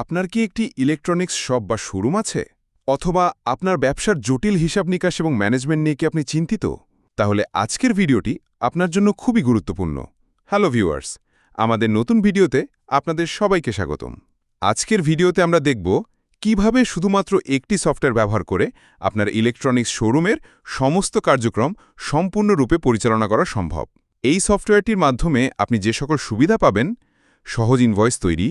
আপনার কি একটি ইলেকট্রনিক্স শপ বা শোরুম আছে? অথবা আপনার ব্যবসার জটিল হিসাব নিকাশ এবং ম্যানেজমেন্ট নিয়ে কি আপনি চিন্তিত? তাহলে আজকের ভিডিওটি আপনার জন্য খুবই গুরুত্বপূর্ণ। হ্যালো ভিউয়ার্স আমাদের নতুন ভিডিওতে আপনাদের সবাইকে স্বাগতম। আজকের ভিডিওতে আমরা দেখব কীভাবে শুধুমাত্র একটি সফটওয়্যার ব্যবহার করে আপনার ইলেকট্রনিক্স শোরুমের সমস্ত কার্যক্রম সম্পূর্ণরূপে পরিচালনা করা সম্ভব। এই সফটওয়্যারটির মাধ্যমে আপনি যে সকল সুবিধা পাবেন, সহজ ইনভয়েস তৈরি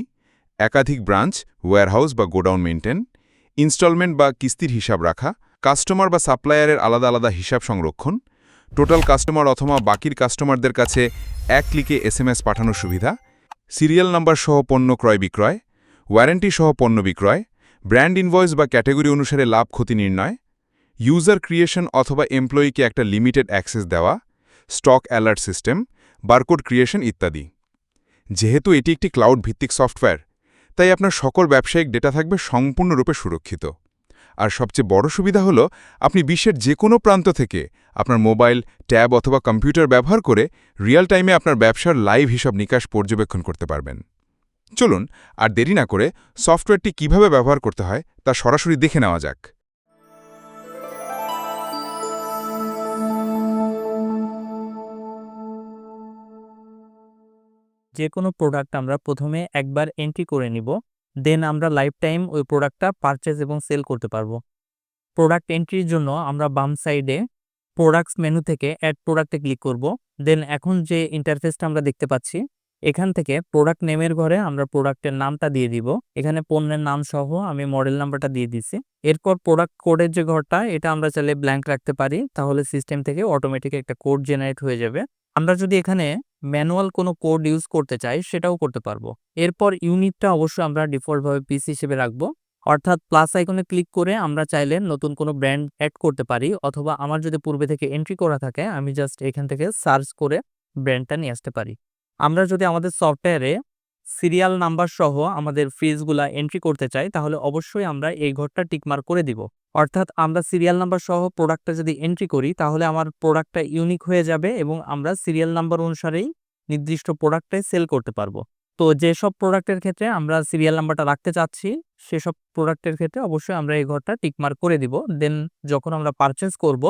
একাধিক ব্রাঞ্চ ওয়্যারহাউস বা গোডাউন মেনটেন ইনস্টলমেন্ট বা কিস্তির হিসাব রাখা, কাস্টমার বা সাপ্লায়ারের আলাদা আলাদা হিসাব সংরক্ষণ, টোটাল কাস্টমার অথবা বাকির কাস্টমারদের কাছে এক ক্লিকে এসএমএস পাঠানোর সুবিধা, সিরিয়াল নাম্বার সহ পণ্য ক্রয় বিক্রয়, ওয়ারেন্টি সহ পণ্য বিক্রয়, ব্র্যান্ড ইনভয়েস বা ক্যাটেগরি অনুসারে লাভ ক্ষতি নির্ণয়, ইউজার ক্রিয়েশন অথবা এমপ্লয়িকে একটা লিমিটেড অ্যাক্সেস দেওয়া, stock alert system, barcode creation ইত্যাদি। যেহেতু এটি একটি ক্লাউড ভিত্তিক সফটওয়্যার তাই আপনার সকল ব্যবসায়িক ডেটা থাকবে সম্পূর্ণরূপে সুরক্ষিত। আর সবচেয়ে বড় সুবিধা হল, আপনি বিশ্বের যে কোনো প্রান্ত থেকে আপনার মোবাইল, ট্যাব অথবা কম্পিউটার ব্যবহার করে রিয়েল টাইমে আপনার ব্যবসার লাইভ হিসাব নিকাশ পর্যবেক্ষণ করতে পারবেন। চলুন, আর দেরি না করে সফটওয়্যারটি কীভাবে ব্যবহার করতে হয় তা সরাসরি দেখে নেওয়া যাক। যে কোনো প্রোডাক্ট আমরা প্রথমে একবার এন্ট্রি করে নিব দেন আমরা লাইফ টাইম ওই প্রোডাক্টটা পারচেজ এবং সেল করতে পারব। প্রোডাক্ট এন্ট্রির জন্য আমরা বাম সাইডে প্রোডাক্টস মেনু থেকে অ্যাড প্রোডাক্টে ক্লিক করব দেন এখন যে ইন্টারফেসটা আমরা দেখতে পাচ্ছি, এখান থেকে প্রোডাক্ট নেমের ঘরে আমরা প্রোডাক্টের নামটা দিয়ে দিব। এখানে পণ্যের নাম সহ আমি মডেল নাম্বারটা দিয়ে দিছি। এরপর প্রোডাক্ট কোডের যে ঘরটা, এটা আমরা চাইলে ব্ল্যাঙ্ক রাখতে পারি, তাহলে সিস্টেম থেকে অটোমেটিক একটা কোড জেনারেট হয়ে যাবে। আমরা যদি এখানে ম্যানুয়াল কোনো কোড ইউজ করতে চাই সেটাও করতে পারব। এরপর ইউনিটটা অবশ্যই আমরা ডিফল্টভাবে পিস হিসেবে রাখব। অর্থাৎ প্লাস আইকনে ক্লিক করে আমরা চাইলে নতুন কোনো ব্র্যান্ড অ্যাড করতে পারি অথবা আমার যদি পূর্বে থেকে এন্ট্রি করা থাকে, আমি জাস্ট এখান থেকে সার্চ করে ব্র্যান্ডটা নিয়ে আসতে পারি। আমরা যদি আমাদের সফটওয়্যারে সিরিয়াল নাম্বার সহ আমাদের ফ্রিজগুলা এন্ট্রি করতে চাই, তাহলে অবশ্যই আমরা এই ঘরটা টিকমার্ক করে দিব। অর্থাৎ আমরা সিরিয়াল নাম্বার সহ প্রোডাক্টটা যদি এন্ট্রি করি, তাহলে আমার প্রোডাক্টটা ইউনিক হয়ে যাবে এবং আমরা সিরিয়াল নাম্বার অনুসারেই নির্দিষ্ট প্রোডাক্টটাই সেল করতে পারব। তো যেসব প্রোডাক্টের ক্ষেত্রে আমরা সিরিয়াল নাম্বারটা রাখতে চাচ্ছি, সেসব প্রোডাক্টের ক্ষেত্রে অবশ্যই আমরা এই ঘরটা টিকমার্ক করে দিব। দেন যখন আমরা পারচেস করব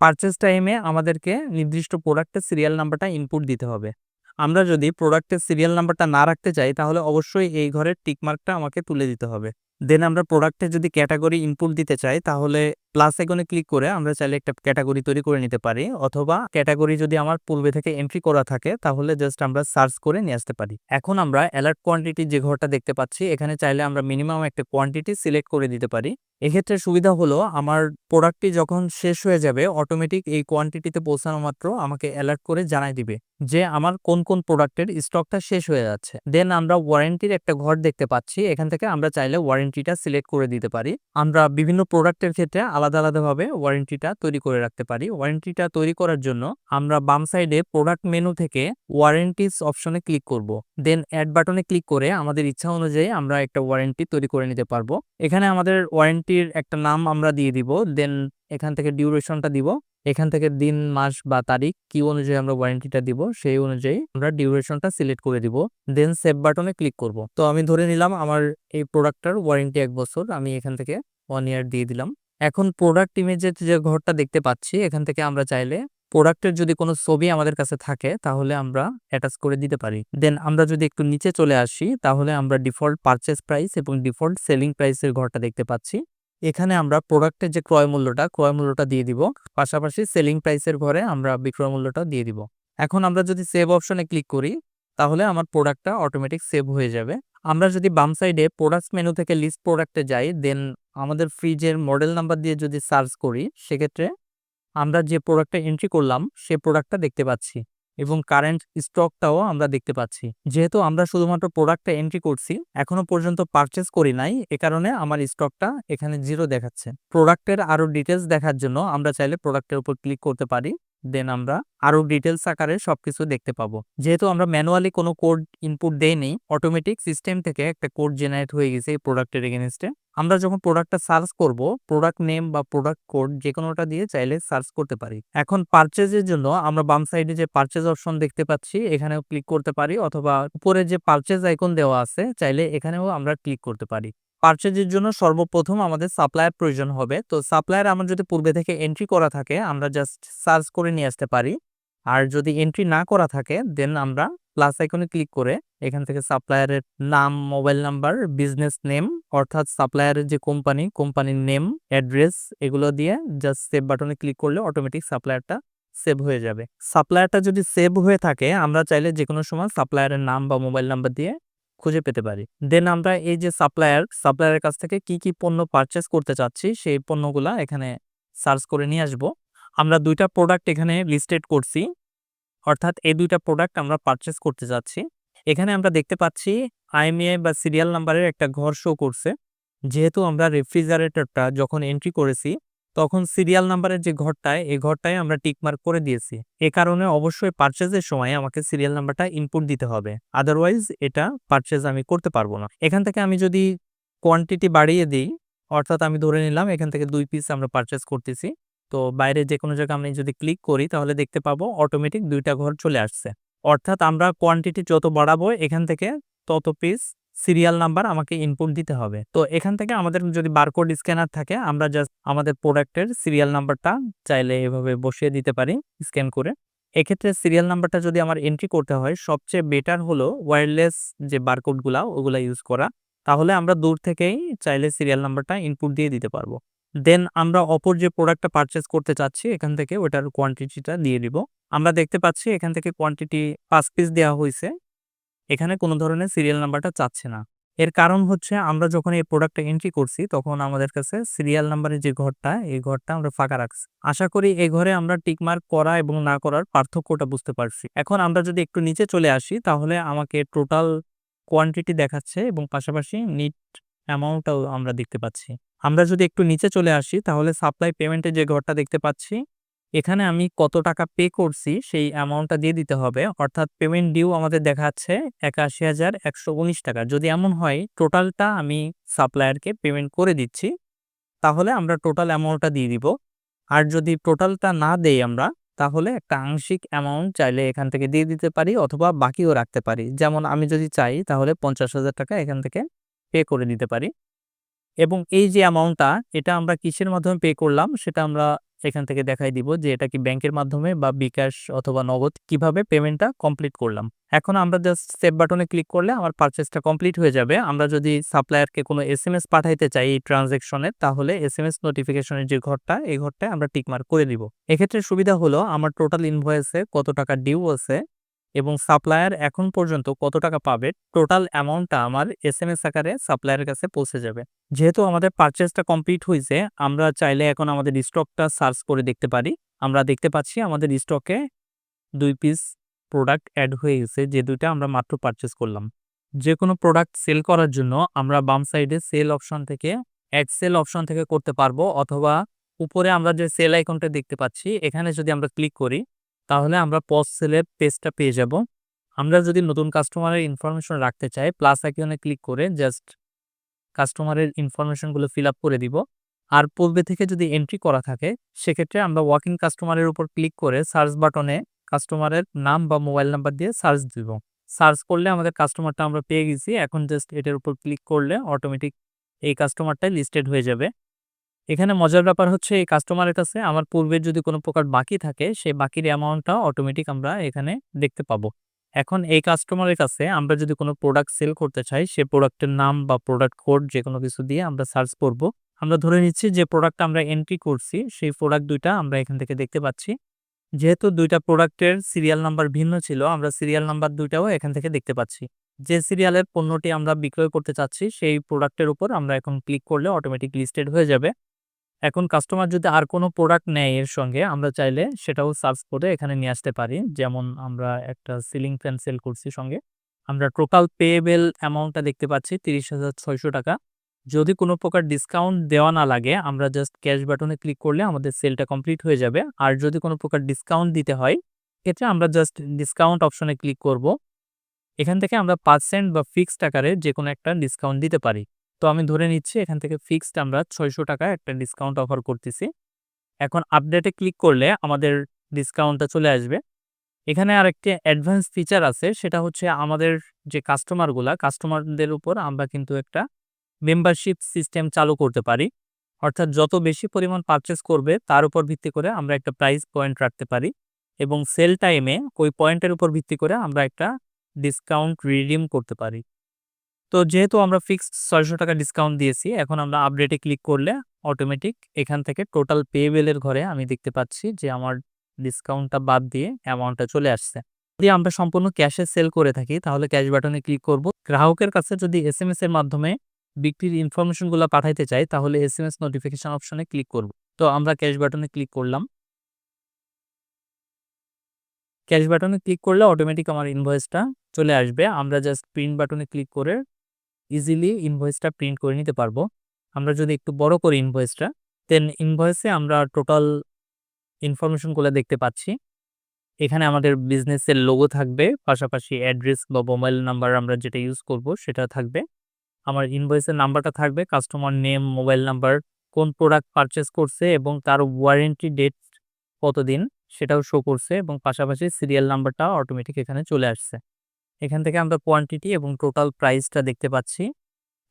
পারচেস টাইমে আমাদেরকে নির্দিষ্ট প্রোডাক্টের সিরিয়াল নাম্বারটা ইনপুট দিতে হবে। আমরা যদি প্রোডাক্টের সিরিয়াল নাম্বারটা না রাখতে চাই, তাহলে অবশ্যই এই ঘরের টিকমার্কটা আমাকে তুলে দিতে হবে। দেন আমরা প্রোডাক্টে যদি ক্যাটাগরি ইনপুট দিতে চাই তাহলে প্লাস আইকনে ক্লিক করে আমরা চাইলে একটা ক্যাটাগরি তৈরি করে নিতে পারি। অথবা ক্যাটাগরি যদি আমার পূর্বে থেকে এন্ট্রি করা থাকে, তাহলে জাস্ট আমরা সার্চ করে নিয়ে আসতে পারি। এখন আমরা অ্যালার্ট কোয়ান্টিটি যে ঘরটা দেখতে পাচ্ছি, এখানে চাইলে আমরা মিনিমাম একটা কোয়ান্টিটি সিলেক্ট করে দিতে পারি। এক্ষেত্রে সুবিধা হলো, আমার প্রোডাক্টটি যখন শেষ হয়ে যাবে অটোমেটিক এই কোয়ান্টিটিতে পৌঁছানো মাত্র আমাকে অ্যালার্ট করে জানাই দিবে যে আমার কোন কোন প্রোডাক্টের স্টকটা শেষ হয়ে যাচ্ছে। দেন আমরা ওয়ারেন্টির একটা ঘর দেখতে পাচ্ছি। এখান থেকে আমরা চাইলে ওয়ারেন্টিটা সিলেক্ট করে দিতে পারি। আমরা বিভিন্ন প্রোডাক্টের ক্ষেত্রে আলাদা আলাদাভাবে ওয়ারেন্টিটা তৈরি করে রাখতে পারি। ওয়ারেন্টিটা তৈরি করার জন্য আমরা বাম সাইডে প্রোডাক্ট মেনু থেকে ওয়ারেন্টিস অপশনে ক্লিক করব। দেন অ্যাড বাটনে ক্লিক করে আমাদের ইচ্ছা অনুযায়ী আমরা একটা ওয়ারেন্টি তৈরি করে নিতে পারব। এখানে আমাদের ওয়ারেন্টির একটা নাম আমরা দিয়ে দিব। দেন এখান থেকে ডিউরেশনটা দিব। এখান থেকে দিন, মাস বা তারিখ কি অনুযায়ী আমরা ওয়ারেন্টিটা দিব সেই অনুযায়ী আমরা ডিউরেশনটা সিলেক্ট করে দিব। দেন সেভ বাটনে ক্লিক করব। তো আমি ধরে নিলাম আমার এই প্রোডাক্টটার ওয়ারেন্টি এক বছর। আমি এখান থেকে ওয়ান ইয়ার দিয়ে দিলাম। এখন প্রোডাক্ট ইমেজের যে ঘরটা দেখতে পাচ্ছি, এখান থেকে আমরা চাইলে প্রোডাক্টের যদি কোনো ছবি আমাদের কাছে থাকে, তাহলে আমরা অ্যাটাচ করে দিতে পারি। দেন আমরা যদি একটু নিচে চলে আসি, তাহলে আমরা ডিফল্ট পারচেস প্রাইস এবং ডিফল্ট সেলিং প্রাইসের ঘরটা দেখতে পাচ্ছি। এখানে আমরা প্রোডাক্টের যে ক্রয় মূল্যটা ক্রয় মূল্যটা দিয়ে দিব। পাশাপাশি সেলিং প্রাইসের ঘরে আমরা বিক্রয় মূল্যটা দিয়ে দিব। এখন আমরা যদি সেভ অপশনে ক্লিক করি তাহলে আমার প্রোডাক্টটা অটোমেটিক সেভ হয়ে যাবে। আমরা যদি বাম সাইডে প্রোডাক্টস মেনু থেকে লিস্ট প্রোডাক্টে যাই দেন আমাদের ফ্রিজের মডেল নাম্বার দিয়ে যদি সার্চ করি, সেক্ষেত্রে আমরা যে প্রোডাক্টটা এন্ট্রি করলাম, সে প্রোডাক্টটা দেখতে পাচ্ছি এবং কারেন্ট স্টকটাও আমরা দেখতে পাচ্ছি। যেহেতু আমরা শুধুমাত্র প্রোডাক্টটা এন্ট্রি করছি, এখনও পর্যন্ত পারচেস করি নাই, এ কারণে আমার স্টকটা এখানে জিরো দেখাচ্ছে। প্রোডাক্টের আরও ডিটেলস দেখার জন্য আমরা চাইলে প্রোডাক্টের উপর ক্লিক করতে পারি। দেন আমরা আরও ডিটেলস আকারে সবকিছু দেখতে পাবো। যেহেতু আমরা ম্যানুয়ালি কোনো কোড ইনপুট দেইনি অটোমেটিক সিস্টেম থেকে একটা কোড জেনারেট হয়ে গেছে এই প্রোডাক্টের এগেনস্টে আমরা যখন প্রোডাক্টটা সার্চ করব প্রোডাক্ট নেম বা প্রোডাক্ট কোড যে কোনোটা দিয়ে চাইলে সার্চ করতে পারি। এখন পারচেজের জন্য আমরা বাম সাইডে যে পারচেজ অপশন দেখতে পাচ্ছি, এখানেও ক্লিক করতে পারি, অথবা উপরে যে পারচেজ আইকন দেওয়া আছে, চাইলে এখানেও আমরা ক্লিক করতে পারি। পারচেজের জন্য সর্বপ্রথম আমাদের সাপ্লায়ার প্রয়োজন হবে। তো সাপ্লায়ার আমার যদি পূর্বে থেকে এন্ট্রি করা থাকে, আমরা জাস্ট সার্চ করে নিয়ে আসতে পারি। আর যদি এন্ট্রি না করা থাকে দেন আমরা প্লাস আইকনে ক্লিক করে এখান থেকে সাপ্লায়ারের নাম মোবাইল নাম্বার বিজনেস নেম অর্থাৎ সাপ্লায়ারের যে কোম্পানি কোম্পানির নেম অ্যাড্রেস এগুলো দিয়ে জাস্ট সেভ বাটনে ক্লিক করলে অটোমেটিক সাপ্লায়ারটা সেভ হয়ে যাবে। সাপ্লায়ারটা যদি সেভ হয়ে থাকে, আমরা চাইলে যে কোনো সময় সাপ্লায়ারের নাম বা মোবাইল নাম্বার দিয়ে খুঁজে পেতে পারি। দেন আমরা এই যে সাপ্লায়ার সাপ্লায়ারের কাছ থেকে কি কি পণ্য পারচেস করতে চাচ্ছি, সেই পণ্যগুলা এখানে সার্চ করে নিয়ে আসব। আমরা দুইটা প্রোডাক্ট এখানে লিস্টেড করছি। অর্থাৎ এই দুইটা প্রোডাক্ট আমরা পারচেস করতে যাচ্ছি এখানে আমরা দেখতে পাচ্ছি আইএমএ বা সিরিয়াল নাম্বারের একটা ঘর শো করছে। যেহেতু আমরা রেফ্রিজারেটরটা যখন এন্ট্রি করেছি তখন সিরিয়াল নাম্বারের যে ঘরটায় এই ঘরটায় আমরা টিকমার্ক করে দিয়েছি। এ কারণে অবশ্যই পারচেজের সময় আমাকে সিরিয়াল নাম্বারটা ইনপুট দিতে হবে। আদারওয়াইজ এটা পারচেজ আমি করতে পারব না। এখান থেকে আমি যদি কোয়ান্টিটি বাড়িয়ে দিই, অর্থাৎ আমি ধরে নিলাম, এখান থেকে দুই পিস আমরা পারচেজ করতেছি। তো বাইরে যে কোনো জায়গায় আমি যদি ক্লিক করি, তাহলে দেখতে পাবো অটোমেটিক দুইটা ঘর চলে আসছে। অর্থাৎ আমরা কোয়ান্টিটি যত বাড়াবো, এখান থেকে তত পিস সিরিয়াল নাম্বার আমাকে ইনপুট দিতে হবে। তো এখান থেকে আমাদের যদি বারকোড স্ক্যানার থাকে, আমরা জাস্ট আমাদের প্রোডাক্টের সিরিয়াল নাম্বারটা চাইলে এভাবে বসিয়ে দিতে পারি স্ক্যান করে। এক্ষেত্রে সিরিয়াল নাম্বারটা যদি আমার এন্ট্রি করতে হয়, সবচেয়ে বেটার হলো ওয়্যারলেস যে বারকোডগুলা ওগুলা ইউজ করা। তাহলে আমরা দূর থেকেই চাইলে সিরিয়াল নাম্বারটা ইনপুট দিয়ে দিতে পারব। দেন আমরা অপর যে প্রোডাক্টটা পারচেস করতে চাচ্ছি, এখান থেকে ওটার কোয়ান্টিটিটা দিয়ে দিব। আমরা দেখতে পাচ্ছি এখান থেকে কোয়ান্টিটি পাঁচ পিস দেওয়া হয়েছে এখানে কোনো ধরনের সিরিয়াল নাম্বারটা চাচ্ছে না। এর কারণ হচ্ছে আমরা যখন এই প্রোডাক্টটা এন্ট্রি করছি, তখন আমাদের কাছে সিরিয়াল নাম্বারের যে ঘরটা, এই ঘরটা আমরা ফাঁকা রাখছি। আশা করি এই ঘরে আমরা টিকমার্ক করা এবং না করার পার্থক্যটা বুঝতে পারছি। এখন আমরা যদি একটু নিচে চলে আসি, তাহলে আমাকে টোটাল কোয়ান্টিটি দেখাচ্ছে এবং পাশাপাশি নিট অ্যামাউন্টটাও আমরা দেখতে পাচ্ছি। আমরা যদি একটু নিচে চলে আসি, তাহলে সাপ্লাই পেমেন্টের যে ঘরটা দেখতে পাচ্ছি এখানে আমি কত টাকা পে করছি সেই অ্যামাউন্টটা দিয়ে দিতে হবে। অর্থাৎ পেমেন্ট ডিউ আমাদের দেখাচ্ছে একাশি হাজার একশো উনিশ টাকা। যদি এমন হয় টোটালটা আমি সাপ্লায়ারকে পেমেন্ট করে দিচ্ছি, তাহলে আমরা টোটাল অ্যামাউন্টটা দিয়ে দিব। আর যদি টোটালটা না দেই আমরা, তাহলে একটা আংশিক অ্যামাউন্ট চাইলে এখান থেকে দিয়ে দিতে পারি অথবা বাকিও রাখতে পারি। যেমন আমি যদি চাই, তাহলে পঞ্চাশ হাজার টাকা এখান থেকে পে করে দিতে পারি। এবং এই যে অ্যামাউন্টটা এটা আমরা কিসের মাধ্যমে পে করলাম, সেটা আমরা এখান থেকে দেখাই দিব যে এটা কি ব্যাংকের মাধ্যমে বা বিকাশ অথবা নগদ কীভাবে পেমেন্টটা কমপ্লিট করলাম। এখন আমরা জাস্ট সেভ বাটনে ক্লিক করলে আমার পারচেসটা কমপ্লিট হয়ে যাবে। আমরা যদি সাপ্লায়ারকে কোনো এস এম এস পাঠাইতে চাই এই ট্রানজেকশনের তাহলে এস এম এস নোটিফিকেশনের যে ঘরটা, এই ঘরটায় আমরা টিকমার্ক করে দিব এক্ষেত্রে সুবিধা হলো, আমার টোটাল ইনভয়েসে কত টাকা ডিউ আছে এবং সাপ্লায়ার এখন পর্যন্ত কত টাকা পাবে টোটাল অ্যামাউন্টটা আমার এস এম এস আকারে সাপ্লায়ারের কাছে পৌঁছে যাবে। যেহেতু আমাদের পারচেসটা কমপ্লিট হয়েছে আমরা চাইলে এখন আমাদের স্টকটা সার্চ করে দেখতে পারি। আমরা দেখতে পাচ্ছি আমাদের স্টকে দুই পিস প্রোডাক্ট অ্যাড হয়ে গেছে, যে দুইটা আমরা মাত্র পারচেস করলাম। যে কোনো প্রোডাক্ট সেল করার জন্য আমরা বাম সাইডে সেল অপশন থেকে অ্যাড সেল অপশন থেকে করতে পারব, অথবা উপরে আমরা যে সেল আইকনটা দেখতে পাচ্ছি, এখানে যদি আমরা ক্লিক করি তাহলে আমরা পোস্ট সেলের পেজটা পেয়ে যাব। আমরা যদি নতুন কাস্টমারের ইনফরমেশন রাখতে চাই প্লাস আইকনে ক্লিক করে জাস্ট কাস্টমারের ইনফরমেশনগুলো ফিল আপ করে দিব। আর পূর্বে থেকে যদি এন্ট্রি করা থাকে, সেক্ষেত্রে আমরা ওয়াকিং কাস্টমারের উপর ক্লিক করে সার্চ বাটনে কাস্টমারের নাম বা মোবাইল নাম্বার দিয়ে সার্চ দিব। সার্চ করলে আমাদের কাস্টমারটা আমরা পেয়ে গেছি। এখন জাস্ট এটার উপর ক্লিক করলে অটোমেটিক এই কাস্টমারটাই লিস্টেড হয়ে যাবে। এখানে মজার ব্যাপার হচ্ছে, এই কাস্টমারের কাছে আমার পূর্বের যদি কোনো প্রকার বাকি থাকে, সেই বাকির অ্যামাউন্টটা অটোমেটিক আমরা এখানে দেখতে পাবো। এখন এই কাস্টমারের কাছে আমরা যদি কোনো প্রোডাক্ট সেল করতে চাই, সে প্রোডাক্টের নাম বা প্রোডাক্ট কোড যে কোনো কিছু দিয়ে আমরা সার্চ করব। আমরা ধরে নিচ্ছি যে প্রোডাক্ট আমরা এন্ট্রি করছি, সেই প্রোডাক্ট দুইটা আমরা এখান থেকে দেখতে পাচ্ছি। যেহেতু দুইটা প্রোডাক্টের সিরিয়াল নাম্বার ভিন্ন ছিল, আমরা সিরিয়াল নাম্বার দুইটাও এখান থেকে দেখতে পাচ্ছি। যে সিরিয়ালের পণ্যটি আমরা বিক্রয় করতে চাচ্ছি, সেই প্রোডাক্টের উপর আমরা এখন ক্লিক করলে অটোমেটিক লিস্টেড হয়ে যাবে। এখন কাস্টমার যদি আর কোনো প্রোডাক্ট নেয় এর সঙ্গে, আমরা চাইলে সেটাও সার্চ করে এখানে নিয়ে আসতে পারি। যেমন আমরা একটা সিলিং ফ্যান সেল করছি সঙ্গে। আমরা টোটাল পেয়েবেল অ্যামাউন্টটা দেখতে পাচ্ছি তিরিশ হাজার ছয়শো টাকা। যদি কোনো প্রকার ডিসকাউন্ট দেওয়া না লাগে, আমরা জাস্ট ক্যাশ বাটনে ক্লিক করলে আমাদের সেলটা কমপ্লিট হয়ে যাবে। আর যদি কোনো প্রকার ডিসকাউন্ট দিতে হয় ক্ষেত্রে আমরা জাস্ট ডিসকাউন্ট অপশনে ক্লিক করব। এখান থেকে আমরা পার্সেন্ট বা ফিক্সড আকারে যে কোনো একটা ডিসকাউন্ট দিতে পারি। তো আমি ধরে নিচ্ছি এখান থেকে ফিক্সড আমরা ছয়শো টাকা একটা ডিসকাউন্ট অফার করতেছি। এখন আপডেটে ক্লিক করলে আমাদের ডিসকাউন্টটা চলে আসবে। এখানে আরেকটি অ্যাডভান্স ফিচার আছে, সেটা হচ্ছে আমাদের যে কাস্টমারগুলা কাস্টমারদের উপর আমরা কিন্তু একটা মেম্বারশিপ সিস্টেম চালু করতে পারি। অর্থাৎ যত বেশি পরিমাণ পারচেস করবে, তার উপর ভিত্তি করে আমরা একটা প্রাইস পয়েন্ট রাখতে পারি এবং সেল টাইমে ওই পয়েন্টের উপর ভিত্তি করে আমরা একটা ডিসকাউন্ট রিডিম করতে পারি। তো যেহেতু আমরা ফিক্সড ছয়শো টাকা ডিসকাউন্ট দিয়েছি, এখন আমরা আপডেটে ক্লিক করলে অটোমেটিক এখান থেকে টোটাল পেয়েবেলের ঘরে আমি দেখতে পাচ্ছি যে আমার ডিসকাউন্টটা বাদ দিয়ে অ্যামাউন্টটা চলে আসছে। যদি আমরা সম্পূর্ণ ক্যাশে সেল করে থাকি, তাহলে ক্যাশ বাটনে ক্লিক করব। গ্রাহকের কাছে যদি এস এম এস এর মাধ্যমে বিক্রির ইনফরমেশনগুলো পাঠাইতে চাই, তাহলে এস এম এস নোটিফিকেশান অপশনে ক্লিক করব। তো আমরা ক্যাশ বাটনে ক্লিক করলাম। ক্যাশ বাটনে ক্লিক করলে অটোমেটিক আমার ইনভয়েসটা চলে আসবে। আমরা জাস্ট প্রিন্ট বাটনে ক্লিক করে ইজিলি ইনভয়েসটা প্রিন্ট করে নিতে পারব। আমরা যদি একটু বড় করি ইনভয়েসটা দেন ইনভয়েসে আমরা টোটাল ইনফরমেশনগুলো দেখতে পাচ্ছি। এখানে আমাদের বিজনেসের লোগো থাকবে, পাশাপাশি অ্যাড্রেস বা মোবাইল নাম্বার আমরা যেটা ইউজ করব সেটা থাকবে। আমার ইনভয়েসের নাম্বারটা থাকবে কাস্টমার নেম মোবাইল নাম্বার কোন প্রোডাক্ট পারচেস করছে এবং তার ওয়ারেন্টি ডেট কতদিন সেটাও শো করছে এবং পাশাপাশি সিরিয়াল নাম্বারটা অটোমেটিক এখানে চলে আসছে। এখান থেকে আমরা কোয়ান্টিটি এবং টোটাল প্রাইসটা দেখতে পাচ্ছি।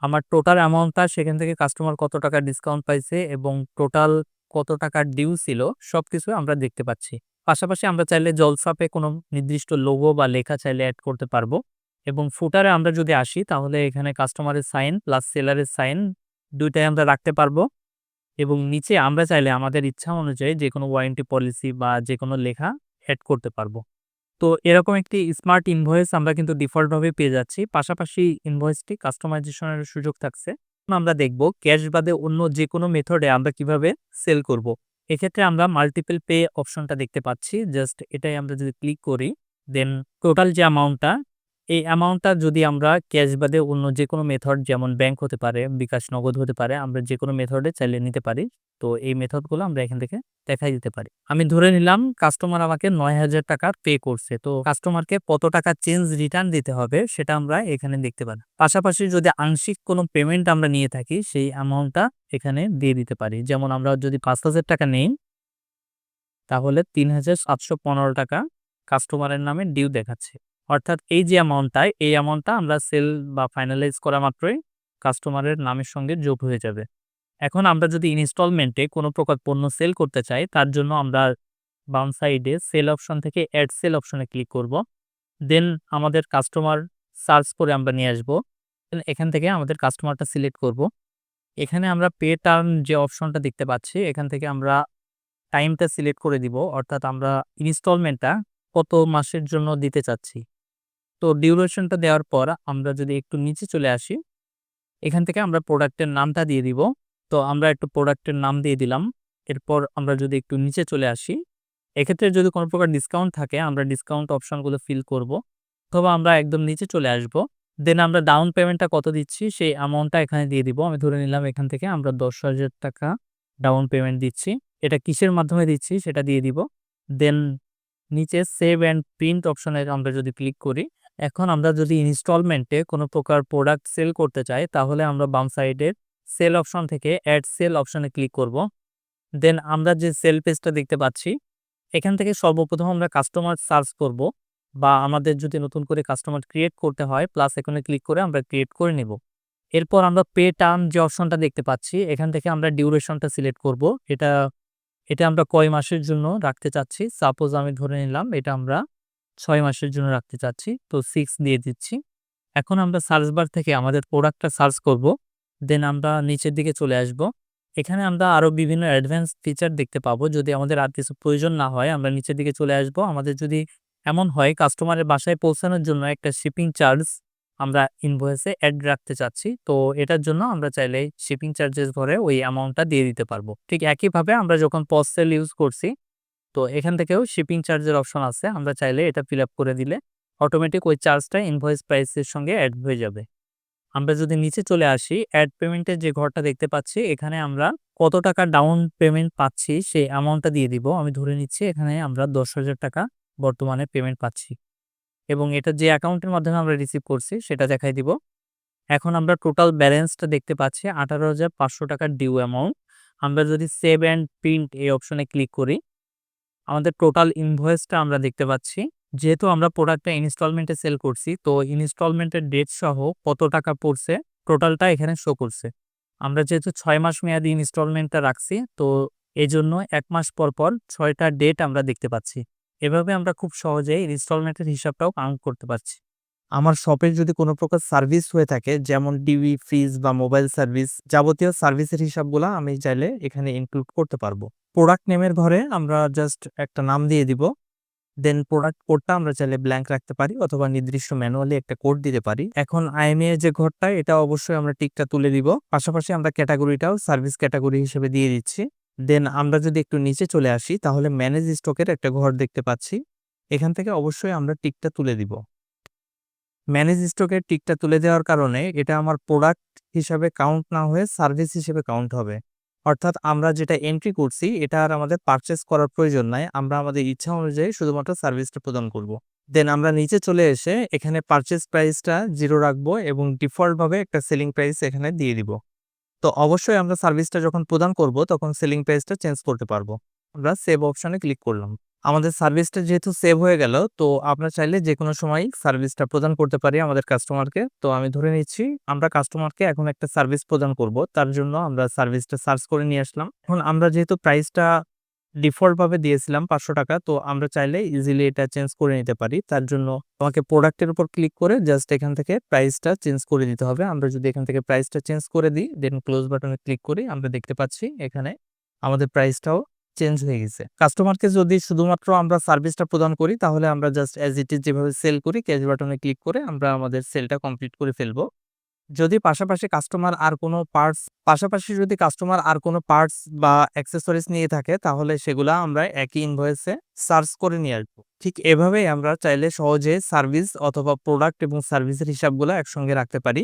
আমার টোটাল অ্যামাউন্টটা সেখান থেকে কাস্টমার কত টাকা ডিসকাউন্ট পাইছে এবং টোটাল কত টাকার ডিউ ছিল সব কিছু আমরা দেখতে পাচ্ছি। পাশাপাশি আমরা চাইলে জলসাপে কোনো নির্দিষ্ট লোগো বা লেখা চাইলে অ্যাড করতে পারব এবং ফুটারে আমরা যদি আসি, তাহলে এখানে কাস্টমারের সাইন প্লাস সেলারের সাইন দুইটাই আমরা রাখতে পারব এবং নিচে আমরা চাইলে আমাদের ইচ্ছা অনুযায়ী যে কোনো ওয়ারেন্টি পলিসি বা যে কোনো লেখা অ্যাড করতে পারব। তো এরকম একটি স্মার্ট ইনভয়েস আমরা কিন্তু ডিফল্টভাবে পেয়ে যাচ্ছি। পাশাপাশি ইনভয়েসটি কাস্টমাইজেশনের সুযোগ থাকছে। আমরা দেখব ক্যাশ বাদে অন্য যে কোনো মেথডে আমরা কীভাবে সেল করব। এক্ষেত্রে আমরা মাল্টিপল পে অপশনটা দেখতে পাচ্ছি। জাস্ট এটাই আমরা যদি ক্লিক করি দেন টোটাল যে অ্যামাউন্টটা এই অ্যামাউন্টটা যদি আমরা ক্যাশ বাদে অন্য যে কোনো মেথড যেমন ব্যাংক হতে পারে, বিকাশ নগদ হতে পারে, আমরা যে কোনো মেথডে চাইলে নিতে পারি। তো এই মেথডগুলো আমরা এখান থেকে দেখাই দিতে পারি। আমি ধরে নিলাম কাস্টমার আমাকে নয় হাজার টাকা পে করছে। তো কাস্টমারকে কত টাকা চেঞ্জ রিটার্ন দিতে হবে সেটা আমরা এখানে দেখতে পারি। পাশাপাশি যদি আংশিক কোনো পেমেন্ট আমরা নিয়ে থাকি, সেই অ্যামাউন্টটা এখানে দিয়ে দিতে পারি। যেমন আমরা যদি পাঁচ হাজার টাকা নেই, তাহলে তিন হাজার সাতশো পনেরো টাকা কাস্টমারের নামে ডিউ দেখাচ্ছে। অর্থাৎ এই যে অ্যামাউন্টটা এই অ্যামাউন্টটা আমরা সেল বা ফাইনালাইজ করা মাত্রই কাস্টমারের নামের সঙ্গে যোগ হয়ে যাবে। এখন আমরা যদি ইনস্টলমেন্টে কোনো প্রকার পণ্য সেল করতে চাই, তার জন্য আমরা বাম সাইডে সেল অপশন থেকে অ্যাড সেল অপশনে ক্লিক করব। দেন আমাদের কাস্টমার সার্চ করে আমরা নিয়ে আসব। এখান থেকে আমাদের কাস্টমারটা সিলেক্ট করব। এখানে আমরা পে টার্ম যে অপশনটা দেখতে পাচ্ছি, এখান থেকে আমরা টাইমটা সিলেক্ট করে দিব। অর্থাৎ আমরা ইনস্টলমেন্টটা কত মাসের জন্য দিতে চাচ্ছি? তো ডিউরেশনটা দেওয়ার পর আমরা যদি একটু নিচে চলে আসি, এখান থেকে আমরা প্রোডাক্টের নামটা দিয়ে দিব। তো আমরা একটু প্রোডাক্টের নাম দিয়ে দিলাম। এরপর আমরা যদি একটু নিচে চলে আসি, এক্ষেত্রে যদি কোনো প্রকার ডিসকাউন্ট থাকে, আমরা ডিসকাউন্ট অপশনগুলো ফিল করব অথবা আমরা একদম নিচে চলে আসব। দেন আমরা ডাউন পেমেন্টটা কত দিচ্ছি, সেই অ্যামাউন্টটা এখানে দিয়ে দিব। আমি ধরে নিলাম এখান থেকে আমরা দশ হাজার টাকা ডাউন পেমেন্ট দিচ্ছি। এটা কিসের মাধ্যমে দিচ্ছি, সেটা দিয়ে দিব। দেন নিচে সেভ অ্যান্ড প্রিন্ট অপশনে আমরা যদি ক্লিক করি এখন আমরা যদি ইনস্টলমেন্টে কোনো প্রকার প্রোডাক্ট সেল করতে চাই, তাহলে আমরা বাম সাইডের সেল অপশন থেকে অ্যাড সেল অপশনে ক্লিক করব। দেন আমরা যে সেল পেজটা দেখতে পাচ্ছি, এখান থেকে সর্বপ্রথম আমরা কাস্টমার সার্চ করব বা আমাদের যদি নতুন করে কাস্টমার ক্রিয়েট করতে হয় প্লাস এখানে ক্লিক করে আমরা ক্রিয়েট করে নেব। এরপর আমরা পে টার্ম যে অপশনটা দেখতে পাচ্ছি, এখান থেকে আমরা ডিউরেশনটা সিলেক্ট করব। এটা এটা আমরা কয় মাসের জন্য রাখতে চাচ্ছি? সাপোজ আমি ধরে নিলাম এটা আমরা ছয় মাসের জন্য রাখতে চাচ্ছি। তো সিক্স দিয়ে দিচ্ছি। এখন আমরা সার্চ বার থেকে আমাদের প্রোডাক্টটা সার্চ করব। দেন আমরা নিচের দিকে চলে আসব। এখানে আমরা আরও বিভিন্ন অ্যাডভান্স ফিচার দেখতে পাবো। যদি আমাদের আর কিছু প্রয়োজন না হয়, আমরা নিচের দিকে চলে আসব। আমাদের যদি এমন হয় কাস্টমারের বাসায় পৌঁছানোর জন্য একটা শিপিং চার্জ আমরা ইনভয়েসে অ্যাড রাখতে চাচ্ছি। তো এটার জন্য আমরা চাইলে শিপিং চার্জেস ভরে ওই অ্যামাউন্টটা দিয়ে দিতে পারব। ঠিক একইভাবে আমরা যখন পস সেল ইউজ করছি তো এখান থেকেও শিপিং চার্জের অপশন আছে। আমরা চাইলে এটা ফিল করে দিলে অটোমেটিক ওই চার্জটা ইনভয়েস প্রাইসের সঙ্গে অ্যাড হয়ে যাবে। আমরা যদি নিচে চলে আসি অ্যাড পেমেন্টের যে ঘরটা দেখতে পাচ্ছি, এখানে আমরা কত টাকা ডাউন পেমেন্ট পাচ্ছি, সেই অ্যামাউন্টটা দিয়ে দিব। আমি ধরে নিচ্ছি এখানে আমরা দশ হাজার টাকা বর্তমানে পেমেন্ট পাচ্ছি। এবং এটা যে অ্যাকাউন্টের মাধ্যমে আমরা রিসিভ করছি, সেটা দেখাই দিব। এখন আমরা টোটাল ব্যালেন্সটা দেখতে পাচ্ছি, আঠারো হাজার পাঁচশো টাকার ডিউ অ্যামাউন্ট আমরা যদি সেভ অ্যান্ড প্রিন্ট এই অপশনে ক্লিক করি আমাদের টোটাল ইনভয়েসটা আমরা দেখতে পাচ্ছি। যেহেতু আমরা প্রোডাক্টটা ইনস্টলমেন্টে সেল করছি, তো ইনস্টলমেন্টের ডেট সহ কত টাকা পড়ছে টোটালটা এখানে শো করছে। আমরা যেহেতু ছয় মাস মেয়াদি ইনস্টলমেন্টটা রাখছি, তো এই জন্য এক মাস পর পর ছয়টা ডেট আমরা দেখতে পাচ্ছি। এভাবে আমরা খুব সহজেই ইনস্টলমেন্টের হিসাবটাও কাউন্ট করতে পারছি। আমার শপের যদি কোনো প্রকার সার্ভিস হয়ে থাকে, যেমন টিভি ফ্রিজ বা মোবাইল সার্ভিস যাবতীয় সার্ভিসের হিসাবগুলো আমি চাইলে এখানে ইনক্লুড করতে পারব। প্রোডাক্ট নেমের ঘরে আমরা জাস্ট একটা নাম দিয়ে দিব। দেন প্রোডাক্ট কোডটা আমরা চাইলে ব্ল্যাঙ্ক রাখতে পারি অথবা নির্দিষ্ট ম্যানুয়ালি একটা কোড দিতে পারি। এখন আইএমএ যে ঘরটা, এটা অবশ্যই আমরা টিকটা তুলে দিব। পাশাপাশি আমরা ক্যাটাগরিটাও সার্ভিস ক্যাটাগরি হিসেবে দিয়ে দিচ্ছি। দেন আমরা যদি একটু নিচে চলে আসি, তাহলে ম্যানেজ স্টকের একটা ঘর দেখতে পাচ্ছি। এখান থেকে অবশ্যই আমরা টিকটা তুলে দিব। ম্যানেজ স্টকের টিকটা তুলে দেওয়ার কারণে এটা আমার প্রোডাক্ট হিসাবে কাউন্ট না হয়ে সার্ভিস হিসেবে কাউন্ট হবে। অর্থাৎ আমরা যেটা এন্ট্রি করছি, এটা আর আমাদের পারচেস করার প্রয়োজন নাই। আমরা আমাদের ইচ্ছা অনুযায়ী শুধুমাত্র সার্ভিসটা প্রদান করব। দেন আমরা নিচে চলে এসে এখানে পারচেস প্রাইসটা জিরো রাখব এবং ডিফল্টভাবে একটা সেলিং প্রাইস এখানে দিয়ে দিব। তো অবশ্যই আমরা সার্ভিসটা যখন প্রদান করব, তখন সেলিং প্রাইসটা চেঞ্জ করতে পারব। আমরা সেভ অপশানে ক্লিক করলাম। আমাদের সার্ভিসটা যেহেতু সেভ হয়ে গেল, তো আমরা চাইলে যে কোনো সময় সার্ভিসটা প্রদান করতে পারি আমাদের কাস্টমারকে। তো আমি ধরে নিচ্ছি, আমরা কাস্টমারকে এখন একটা সার্ভিস প্রদান করব, তার জন্য আমরা সার্ভিসটা সার্চ করে নিয়ে আসলাম। এখন আমরা যেহেতু প্রাইসটা ডিফল্টভাবে দিয়েছিলাম পাঁচশো টাকা, তো আমরা চাইলে ইজিলি এটা চেঞ্জ করে নিতে পারি। তার জন্য আমাকে প্রোডাক্টের উপর ক্লিক করে জাস্ট এখান থেকে প্রাইসটা চেঞ্জ করে দিতে হবে। আমরা যদি এখান থেকে প্রাইসটা চেঞ্জ করে দিই দেন ক্লোজ বাটনে ক্লিক করি, আমরা দেখতে পাচ্ছি এখানে আমাদের প্রাইসটাও চেঞ্জ হয়ে গেছে। কাস্টমারকে যদি শুধুমাত্র আমরা সার্ভিসটা প্রদান করি, তাহলে আমরা জাস্ট অ্যাজ ইট ইজ যেভাবে সেল করি ক্যাশ বাটনে ক্লিক করে আমরা আমাদের সেলটা কমপ্লিট করে ফেলব। যদি পাশাপাশি কাস্টমার আর কোনো পার্টস পাশাপাশি যদি কাস্টমার আর কোনো পার্টস বা অ্যাক্সেসরিজ নিয়ে থাকে, তাহলে সেগুলা আমরা একই ইনভয়েসে সার্চ করে নিয়ে আসব। ঠিক এভাবেই আমরা চাইলে সহজে সার্ভিস অথবা প্রোডাক্ট এবং সার্ভিসের হিসাবগুলো একসঙ্গে রাখতে পারি।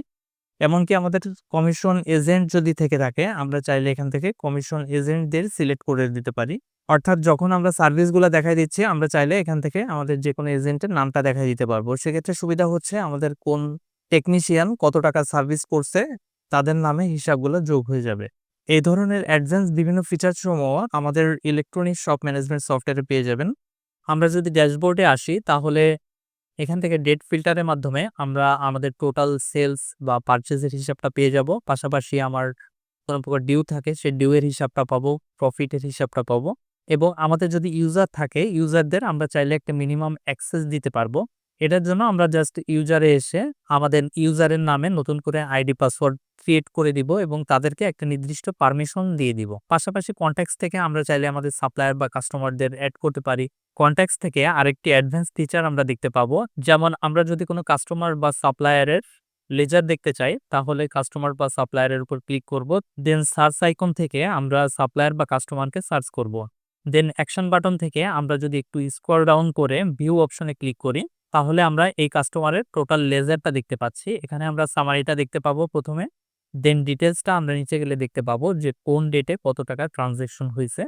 এমনকি আমাদের কমিশন এজেন্ট যদি থেকে থাকে, আমরা চাইলে এখান থেকে কমিশন এজেন্টদের সিলেক্ট করে দিতে পারি। অর্থাৎ যখন আমরা সার্ভিসগুলো দেখাই দিচ্ছি, আমরা চাইলে এখান থেকে আমাদের যে কোনো এজেন্টের নামটা দেখাই দিতে পারব। সেক্ষেত্রে সুবিধা হচ্ছে আমাদের কোন টেকনিশিয়ান কত টাকা সার্ভিস করছে, তাদের নামে হিসাবগুলো যোগ হয়ে যাবে। এই ধরনের অ্যাডভান্স বিভিন্ন ফিচার সমূহ আমাদের ইলেকট্রনিক শপ ম্যানেজমেন্ট সফটওয়্যারে পেয়ে যাবেন। আমরা যদি ড্যাশবোর্ডে আসি, তাহলে এখান থেকে ডেট ফিল্টারের মাধ্যমে আমরা আমাদের টোটাল সেলস বা পারচেজের হিসাবটা পেয়ে যাব। পাশাপাশি আমার কোনো প্রকার ডিউ থাকে সে ডিউয়ের হিসাবটা পাবো প্রফিটের হিসাবটা পাবো। এবং আমাদের যদি ইউজার থাকে ইউজারদের আমরা চাইলে একটা মিনিমাম অ্যাক্সেস দিতে পারব। এটার জন্য আমরা জাস্ট ইউজারে এসে আমাদের ইউজারের নামে নতুন করে আইডি পাসওয়ার্ড ক্রিয়েট করে দিব এবং তাদেরকে একটা নির্দিষ্ট পারমিশন দিয়ে দিব। পাশাপাশি কন্ট্যাক্টস থেকে আমরা চাইলে আমাদের সাপ্লায়ার বা কাস্টমারদের অ্যাড করতে পারি। কন্ট্যাক্টস থেকে আরেকটি অ্যাডভান্স ফিচার আমরা দেখতে পাবো। যেমন আমরা যদি কোনো কাস্টমার বা সাপ্লায়ারের লেজার দেখতে চাই, তাহলে কাস্টমার বা সাপ্লায়ারের উপর ক্লিক করব। দেন সার্চ আইকন থেকে আমরা সাপ্লায়ার বা কাস্টমারকে সার্চ করব। দেন অ্যাকশন বাটন থেকে আমরা যদি একটু স্কোয়ার ডাউন করে ভিউ অপশনে ক্লিক করি, তাহলে আমরা এই কাস্টমারের টোটাল লেজারটা দেখতে পাচ্ছি। এখানে আমরা সামারিটা দেখতে পাবো প্রথমে। দেন ডিটেলসটা আমরা নিচে গেলে দেখতে পাবো যে কোন ডেটে কত টাকা ট্রানজেকশন হয়েছে।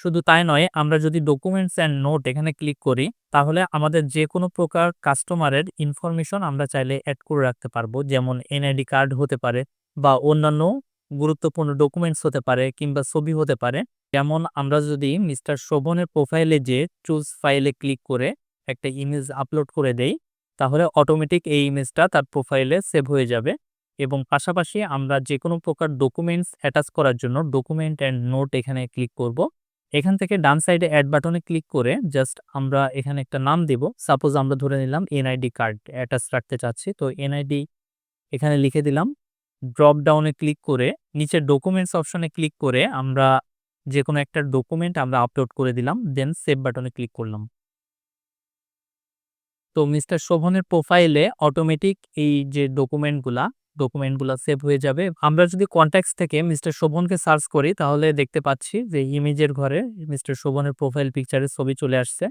শুধু তাই নয়, আমরা যদি ডকুমেন্টস অ্যান্ড নোট এখানে ক্লিক করি, তাহলে আমাদের যে কোনো প্রকার কাস্টমারের ইনফরমেশন আমরা চাইলে অ্যাড করে রাখতে পারব। যেমন এনআইডি কার্ড হতে পারে বা অন্যান্য গুরুত্বপূর্ণ ডকুমেন্টস হতে পারে কিংবা ছবি হতে পারে। যেমন আমরা যদি মিস্টার শোভনের প্রোফাইলে যে চুজ ফাইলে ক্লিক করে একটা ইমেজ আপলোড করে দেই, তাহলে অটোমেটিক এই ইমেজটা তার প্রোফাইলে সেভ হয়ে যাবে। এবং পাশাপাশি আমরা যে কোনো প্রকার ডকুমেন্টস অ্যাটাচ করার জন্য ডকুমেন্ট অ্যান্ড নোট এখানে ক্লিক করব। এখান থেকে ডান সাইডে অ্যাড বাটনে ক্লিক করে জাস্ট আমরা এখানে একটা নাম দেব। সাপোজ আমরা ধরে নিলাম এনআইডি কার্ড অ্যাটাচ রাখতে চাচ্ছি, তো এনআইডি এখানে লিখে দিলাম। ড্রপ ডাউনে ক্লিক করে নিচে ডকুমেন্টস অপশনে ক্লিক করে আমরা যে কোনো একটা ডকুমেন্ট আমরা আপলোড করে দিলাম দেন সেভ বাটনে ক্লিক করলাম। তো মিস্টার শোভনের প্রোফাইলে অটোমেটিক এই যে ডকুমেন্টগুলা ডকুমেন্টগুলো সেভ হয়ে যাবে। আমরা যদি কন্ট্যাক্টস থেকে মিস্টার শোভনকে সার্চ করি, তাহলে দেখতে পাচ্ছি যে ইমেজের ঘরে মিস্টার শোভনের প্রোফাইল পিকচারের ছবি চলে আসছে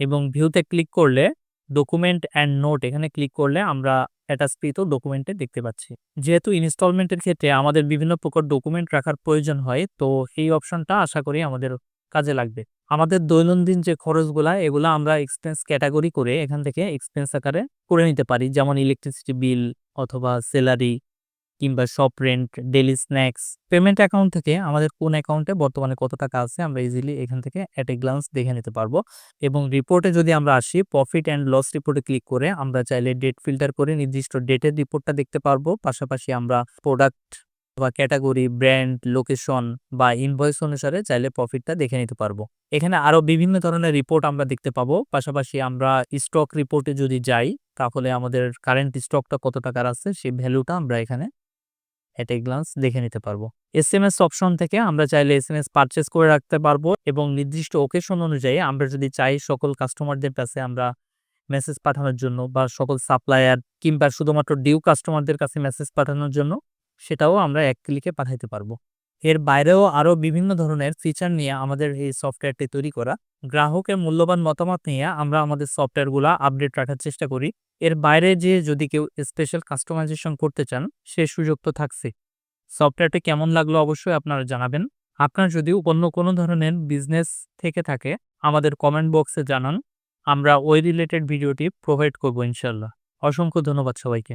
এবং ভিউতে ক্লিক করলে ডকুমেন্ট অ্যান্ড নোট এখানে ক্লিক করলে আমরা অ্যাটাচকৃত ডকুমেন্টে দেখতে পাচ্ছি। যেহেতু ইনস্টলমেন্টের ক্ষেত্রে আমাদের বিভিন্ন প্রকার ডকুমেন্ট রাখার প্রয়োজন হয়, তো এই অপশনটা আশা করি আমাদের কাজে লাগবে। আমাদের দৈনন্দিন যে খরচগুলা, এগুলো আমরা এক্সপেন্স ক্যাটাগরি করে এখান থেকে এক্সপেন্স আকারে করে নিতে পারি। যেমন ইলেকট্রিসিটি বিল অথবা স্যালারি কিংবা shop rent daily snacks payment account থেকে আমাদের কোন অ্যাকাউন্টে বর্তমানে কত টাকা আছে, আমরা ইজিলি এখান থেকে অ্যাট এ গ্লান্স দেখে নিতে পারব। এবং রিপোর্টে যদি আমরা আসি প্রফিট অ্যান্ড লস রিপোর্টে ক্লিক করে আমরা চাইলে ডেট ফিল্টার করে নির্দিষ্ট ডেটের রিপোর্টটা দেখতে পারব। পাশাপাশি আমরা প্রোডাক্ট বা ক্যাটাগরি ব্র্যান্ড লোকেশন বা ইনভয়েস অনুসারে চাইলে প্রফিটটা দেখে নিতে পারব। এখানে আরও বিভিন্ন ধরনের রিপোর্ট আমরা দেখতে পাবো। পাশাপাশি আমরা স্টক রিপোর্টে যদি যাই, তাহলে আমাদের কারেন্ট স্টকটা কত টাকার আছে, সেই ভ্যালুটা আমরা এখানে এট এ গ্লান্স দেখে নিতে পারব। এস এম এস অপশন থেকে আমরা চাইলে এস এম এস পারচেস করে রাখতে পারব এবং নির্দিষ্ট ওকেশন অনুযায়ী আমরা যদি চাই সকল কাস্টমারদের কাছে আমরা মেসেজ পাঠানোর জন্য বা সকল সাপ্লায়ার কিংবা শুধুমাত্র ডিউ কাস্টমারদের কাছে মেসেজ পাঠানোর জন্য সেটাও আমরা এক ক্লিকে পাঠাইতে পারব। এর বাইরেও আরও বিভিন্ন ধরনের ফিচার নিয়ে আমাদের এই সফটওয়্যারটি তৈরি করা। গ্রাহকের মূল্যবান মতামত নিয়ে আমরা আমাদের সফটওয়্যারগুলো আপডেট রাখার চেষ্টা করি। এর বাইরে যে যদি কেউ স্পেশাল কাস্টমাইজেশন করতে চান, সে সুযোগ তো থাকছে। সফটওয়্যারটি কেমন লাগল অবশ্যই আপনারা জানাবেন। আপনার যদি অন্য কোনো ধরনের বিজনেস থেকে থাকে, আমাদের কমেন্ট বক্সে জানান। আমরা ওই রিলেটেড ভিডিওটি প্রোভাইড করব ইনশাল্লাহ অসংখ্য ধন্যবাদ সবাইকে।